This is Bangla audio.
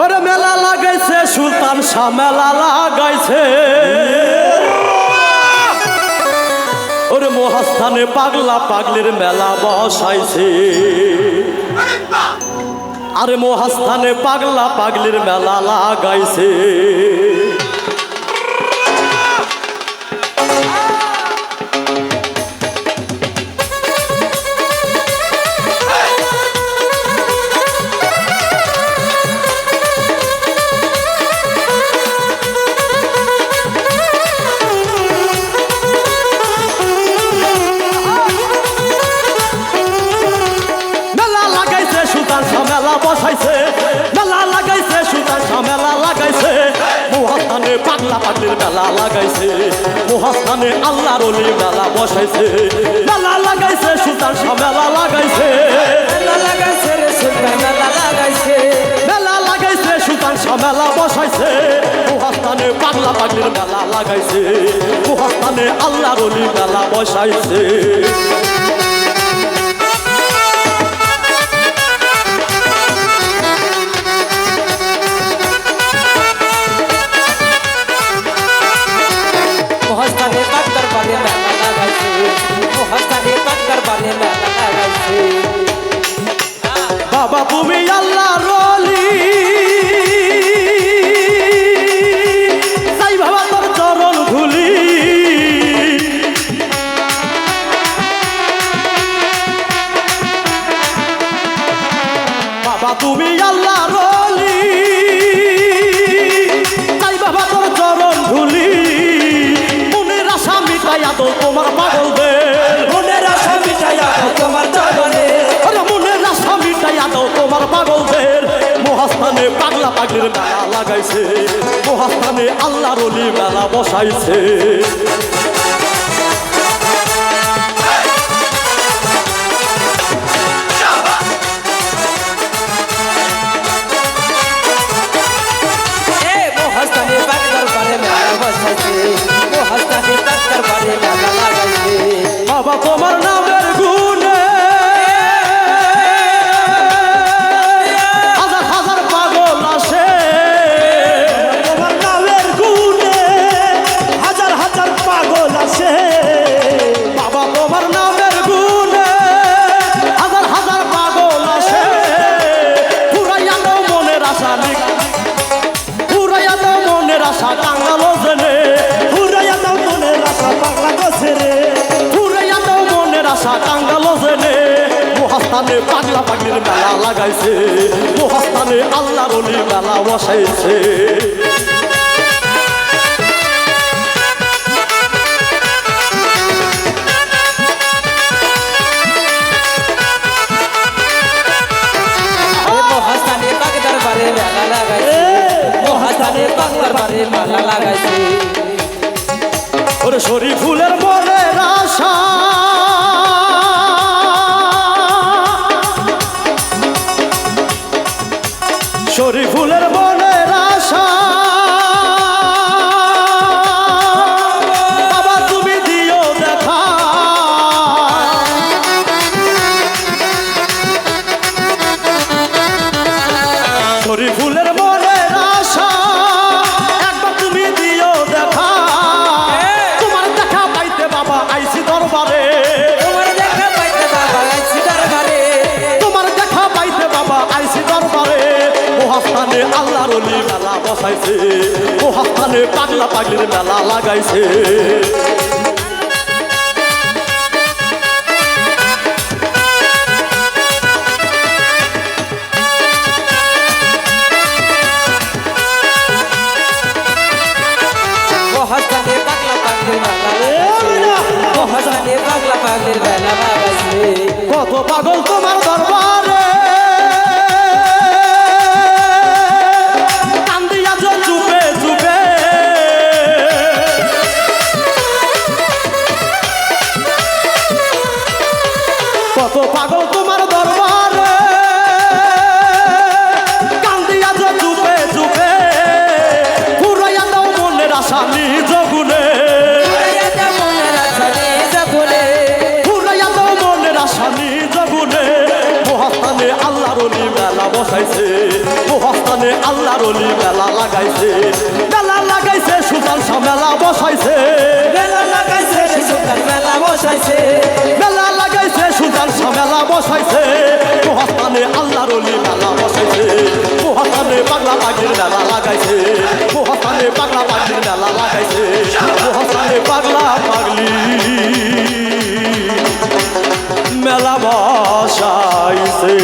ওরে মেলা লাগাইছে, সুলতান শাহ মেলা লাগাইছে। ওরে মহাস্থানে পাগলা পাগলির মেলা বসাইছে। আরে মহাস্থানে পাগলা পাগলির মেলা লাগাইছে। মেলা বসাইছে মেলা লাগাইছে সুতান মেলা লাগাইছে। মহাস্থানে পাগলা পাগলির মেলা লাগাইছে মহাস্থানে আল্লাহর অলি মেলা বসাইছে। মেলা লাগাইছে সুতান মেলা লাগাইছে। মেলা লাগাইছে রে সুলতান মেলা লাগাইছে। মেলা লাগাইছে সুতান মেলা বসাইছে। মহাস্থানে পাগলা পাগলির মেলা লাগাইছে। মহাস্থানে আল্লাহর অলি মেলা বসাইছে। তুমি আল্লাহ রলি। সাই বাবা তোর চরণ ধুলি। মনের আশা মিটাইয়া তো তোমার পাগলদের। মনের আশা মিটাইয়া দাও তোমার চরণে আরে মনের আশা মিটাইয়া দাও তোমার পাগলদের। মহাস্থানে পাগলা পাগলির মেলা লাগাইছে। মহাস্থানে আল্লাহ রলি মেলা বসাইছে। তোমার নামের গুণে। হাজার হাজার পাগল আসে। তোমার নামের গুণে হাজার হাজার পাগল আছে বাবা, তোমার নামের গুণে হাজার হাজার পাগল আসে। পুরাইয়া মনের আশা, পুরাইয়া মনের আশা কাঙ্গালো মহাস্থানে পাগলা পাগলির মেলা লাগাইছে। মহাস্থানে আল্লাহ রলি মেলা বসাইছে। মহাস্থানে দরবারে মেলা লাগাইছে। ওরে শরীর শরীর ফুলের মেলা বসাইছে। পাগলা মেলা মেলা লাগাইছে। মহাস্থানে পাগলা পাগলির মেলা লাগাইছে। কত পাগল তোমার দরবারে। কত পাগল তোমার দরবারে। কান্দিয়া যে চুপে চুপে পুরাইয়া দাও মনের আশা নিজ গুনে পুরাইয়া দাও মনের আশা নিজ গুণে। পুরাইয়া দাও মনের আশা নিজ গুনে মহাস্থানে আল্লাহর অলি মেলা বসাইছে। মহাস্থানে আল্লাহর অলি মেলা লাগাইছে। মেলা লাগাইছে শাহ মেলা বসাইছে। মেলা লাগাইছে সুলতান মেলা বসাইছে। মেলা লাগাইছে সুলতান শাহ বসাইছে। মহাস্থানে আল্লাহর অলি মেলা বসাইছে। মহাস্থানে পাগলা পাখির মেলা লাগাইছে। মহাস্থানে পাগলা পাখির মেলা লাগাইছে। মহাস্থানে পাগলা পাগলি মেলা বসাইছে।